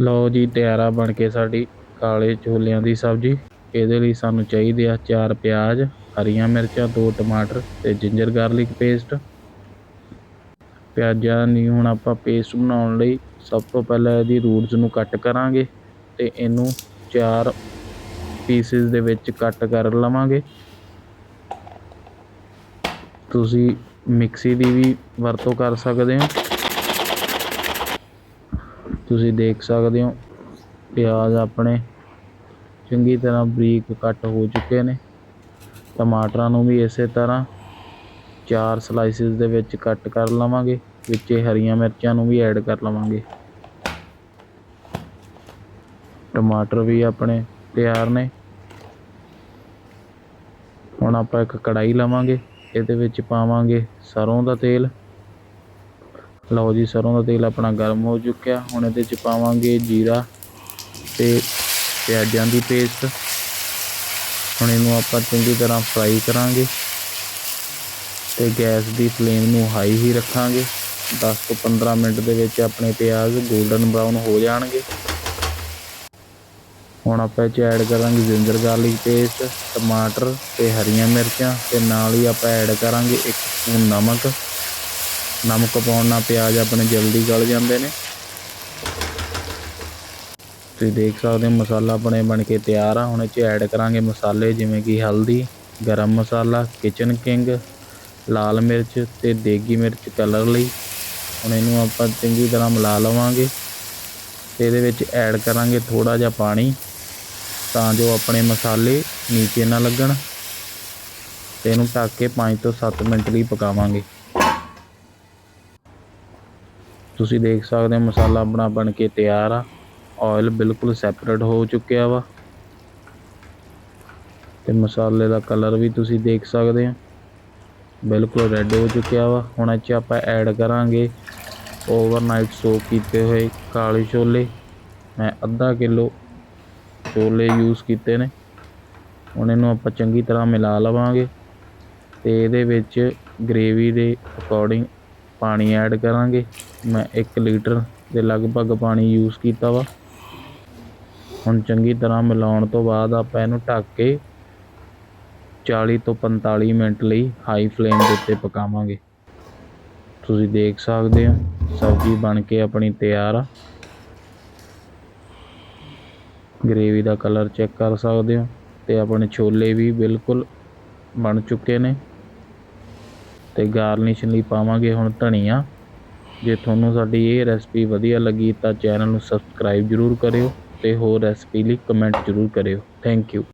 ਲਓ ਜੀ, ਤਿਆਰ ਆ ਬਣ ਕੇ ਸਾਡੀ ਕਾਲੇ ਛੋਲਿਆਂ ਦੀ ਸਬਜ਼ੀ। ਇਹਦੇ ਲਈ ਸਾਨੂੰ ਚਾਹੀਦੇ ਆ ਚਾਰ ਪਿਆਜ਼, ਹਰੀਆਂ ਮਿਰਚਾਂ, ਦੋ ਟਮਾਟਰ ਤੇ ਜਿੰਜਰ ਗਾਰਲਿਕ ਪੇਸਟ ਪਿਆਜ਼ਾਂ ਦੀ ਹੁਣ ਆਪਾਂ ਪੇਸਟ ਬਣਾਉਣ ਲਈ ਸਭ ਤੋਂ ਪਹਿਲਾਂ ਇਹਦੀ ਰੂਟਸ ਨੂੰ ਕੱਟ ਕਰਾਂਗੇ ਤੇ ਇਹਨੂੰ ਚਾਰ ਪੀਸਿਸ ਦੇ ਵਿੱਚ ਕੱਟ ਕਰ ਲਵਾਂਗੇ। ਤੁਸੀਂ ਮਿਕਸੀ ਦੀ ਵੀ ਵਰਤੋਂ ਕਰ ਸਕਦੇ ਹੋ। ਤੁਸੀਂ ਦੇਖ ਸਕਦੇ ਹੋ, ਪਿਆਜ਼ ਆਪਣੇ ਚੰਗੀ ਤਰ੍ਹਾਂ ਬਰੀਕ ਕੱਟ ਹੋ ਚੁੱਕੇ ਨੇ। ਟਮਾਟਰਾਂ ਨੂੰ ਵੀ ਇਸੇ ਤਰ੍ਹਾਂ ਚਾਰ ਸਲਾਈਸਿਸ ਦੇ ਵਿੱਚ ਕੱਟ ਕਰ ਲਵਾਂਗੇ, ਵਿੱਚ ਹਰੀਆਂ ਮਿਰਚਾਂ ਨੂੰ ਵੀ ਐਡ ਕਰ ਲਵਾਂਗੇ। ਟਮਾਟਰ ਵੀ ਆਪਣੇ ਤਿਆਰ ਨੇ। ਹੁਣ ਆਪਾਂ ਇੱਕ ਕੜਾਈ ਲਵਾਂਗੇ, ਇਹਦੇ ਵਿੱਚ ਪਾਵਾਂਗੇ ਸਰ੍ਹੋਂ ਦਾ ਤੇਲ। ਲਓ ਜੀ, ਸਰੋਂ ਦਾ ਤੇਲ ਆਪਣਾ ਗਰਮ ਹੋ ਚੁੱਕਿਆ। ਹੁਣ ਇਹਦੇ ਚ ਪਾਵਾਂਗੇ ਜੀਰਾ ਤੇ ਪਿਆਜ਼ਾਂ ਦੀ ਪੇਸਟ ਹੁਣ ਇਹਨੂੰ ਆਪਾਂ ਚੰਗੀ ਤਰ੍ਹਾਂ ਫਰਾਈ ਕਰਾਂਗੇ ਤੇ ਗੈਸ ਦੀ ਫਲੇਮ ਨੂੰ ਹਾਈ ਹੀ ਰੱਖਾਂਗੇ। 10 ਤੋਂ 15 ਮਿੰਟ ਦੇ ਵਿੱਚ ਆਪਣੇ ਪਿਆਜ਼ 골ਡਨ ਬਰਾਊਨ ਹੋ ਜਾਣਗੇ। ਹੁਣ ਆਪਾਂ ਇਹ 'ਚ ਐਡ ਕਰਾਂਗੇ ਜਿੰਜਰ ਗਾਰਲਿਕ ਪੇਸਟ ਟਮਾਟਰ ਤੇ ਹਰੀਆਂ ਮਿਰਚਾਂ ਤੇ ਨਾਲ ਹੀ ਆਪਾਂ ਐਡ ਕਰਾਂਗੇ ਇੱਕ ਸਪੂਨ ਨਮਕ। ਨਮਕ ਪਾਉਣ ਨਾਲ ਪਿਆਜ਼ ਆਪਣੇ ਜਲਦੀ ਗਲ ਜਾਂਦੇ ਨੇ। ਤੁਸੀਂ ਦੇਖ ਸਕਦੇ ਹੋ ਮਸਾਲਾ ਆਪਣੇ ਬਣ ਕੇ ਤਿਆਰ ਆ। ਹੁਣ ਇਹ 'ਚ ਐਡ ਕਰਾਂਗੇ ਮਸਾਲੇ ਜਿਵੇਂ ਕਿ ਹਲਦੀ, ਗਰਮ ਮਸਾਲਾ ਕਿਚਨ ਕਿੰਗ ਲਾਲ ਮਿਰਚ ਤੇ ਦੇਗੀ ਮਿਰਚ ਕਲਰ ਲਈ। ਹੁਣ ਇਹਨੂੰ ਆਪਾਂ ਚੰਗੀ ਤਰ੍ਹਾਂ ਮਿਲਾ ਲਵਾਂਗੇ। ਤੇ ਇਹਦੇ ਵਿੱਚ ਐਡ ਕਰਾਂਗੇ ਥੋੜਾ ਜਿਹਾ ਪਾਣੀ ਤਾਂ ਜੋ ਆਪਣੇ ਮਸਾਲੇ ਨੀਚੇ ਨਾ ਲੱਗਣ। ਤੇ ਇਹਨੂੰ ਢੱਕ ਕੇ 5 ਤੋਂ 7 ਮਿੰਟ ਲਈ ਪਕਾਵਾਂਗੇ। ਤੁਸੀਂ ਦੇਖ ਸਕਦੇ ਹੋ ਮਸਾਲਾ ਆਪਣਾ ਬਣ ਕੇ ਤਿਆਰ ਆ। ਆਇਲ ਬਿਲਕੁਲ ਸੈਪਰੇਟ ਹੋ ਚੁੱਕਿਆ ਵਾ। ਤੇ ਮਸਾਲੇ ਦਾ ਕਲਰ ਵੀ ਤੁਸੀਂ ਦੇਖ ਸਕਦੇ ਹੋ। ਬਿਲਕੁਲ ਰੈੱਡ ਹੋ ਚੁੱਕਿਆ ਵਾ। ਹੁਣ ਇਹ 'ਚ ਆਪਾਂ ਐਡ ਕਰਾਂਗੇ ਓਵਰਨਾਈਟ ਸੋਕ ਕੀਤੇ ਹੋਏ ਕਾਲੇ ਛੋਲੇ। ਮੈਂ ਅੱਧਾ ਕਿਲੋ ਛੋਲੇ ਯੂਜ਼ ਕੀਤੇ ਨੇ। ਹੁਣ ਇਹਨੂੰ ਆਪਾਂ ਚੰਗੀ ਤਰ੍ਹਾਂ ਮਿਲਾ ਲਵਾਂਗੇ। ਤੇ ਇਹਦੇ ਵਿੱਚ ਗ੍ਰੇਵੀ ਦੇ ਅਕੋਰਡਿੰਗ ਪਾਣੀ ਐਡ ਕਰਾਂਗੇ। ਮੈਂ 1 ਲੀਟਰ ਦੇ ਲਗਭਗ ਪਾਣੀ ਯੂਜ਼ ਕੀਤਾ ਵਾ। ਹੁਣ ਚੰਗੀ ਤਰ੍ਹਾਂ ਮਿਲਾਉਣ ਤੋਂ ਬਾਅਦ ਆਪਾਂ ਇਹਨੂੰ ਢੱਕ ਕੇ 40 ਤੋਂ 45 ਮਿੰਟ ਲਈ ਹਾਈ ਫਲੇਮ ਦੇ ਉੱਤੇ ਪਕਾਵਾਂਗੇ। ਤੁਸੀਂ ਦੇਖ ਸਕਦੇ ਹੋ, ਸਬਜ਼ੀ ਬਣ ਕੇ ਆਪਣੀ ਤਿਆਰ ਆ। ਗ੍ਰੇਵੀ ਦਾ ਕਲਰ ਚੈੱਕ ਕਰ ਸਕਦੇ ਹੋ ਤੇ ਆਪਣੇ ਛੋਲੇ ਵੀ ਬਿਲਕੁਲ ਬਣ ਚੁੱਕੇ ਨੇ। ਤੇ ਗਾਰਨਿਸ਼ ਲਈ ਪਾਵਾਂਗੇ ਹੁਣ ਧਨੀਆ। ਜੇ ਤੁਹਾਨੂੰ ਸਾਡੀ ਇਹ ਰੈਸਪੀ ਵਧੀਆ ਲੱਗੀ ਤਾਂ ਚੈਨਲ ਨੂੰ ਸਬਸਕ੍ਰਾਈਬ ਜ਼ਰੂਰ ਕਰਿਓ ਅਤੇ ਹੋਰ ਰੈਸਪੀ ਲਈ ਕਮੈਂਟ ਜ਼ਰੂਰ ਕਰਿਓ। Thank you